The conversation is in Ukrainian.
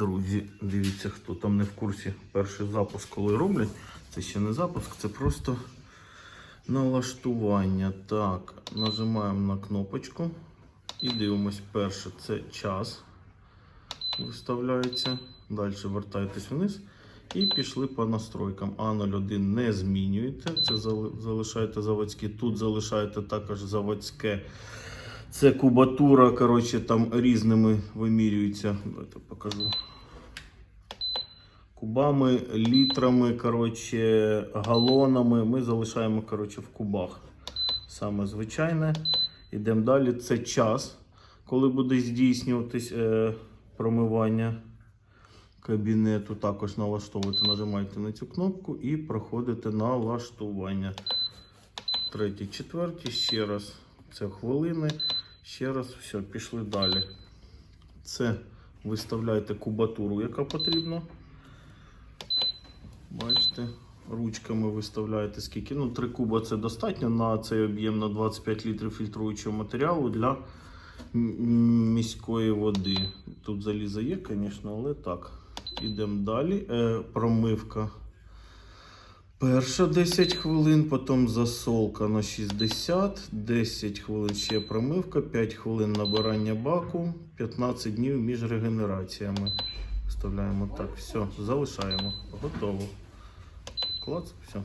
друзі, дивіться, хто там не в курсі. Перший запуск, коли роблять. Це ще не запуск, це просто налаштування. Так, нажимаємо на кнопочку і дивимось. Перше це час. Виставляється. Далі вертаєтесь вниз. І пішли по настройкам. А01 не змінюєте. Це залишаєте заводське. Тут залишаєте також заводське. Це кубатура, коротше, там різними вимірюється. Давайте покажу. Кубами, літрами, коротше, галонами. Ми залишаємо коротше, в кубах. Саме звичайне. Йдемо далі. Це час, коли буде здійснюватись е, промивання кабінету. Також налаштовувати. Нажимаєте на цю кнопку і проходите налаштування. Третій, четвертий, ще раз. Це хвилини. Ще раз, все, пішли далі. Це виставляєте кубатуру, яка потрібна. Бачите, ручками виставляєте скільки. Ну, 3 куба це достатньо на цей об'єм на 25 літрів фільтруючого матеріалу для міської води. Тут залізо є, звісно, але так. Ідемо далі. Е, промивка. Перша 10 хвилин, потім засолка на 60, 10 хвилин ще промивка, 5 хвилин набирання баку, 15 днів між регенераціями. Вставляємо так, все, залишаємо. Готово. Клац, все.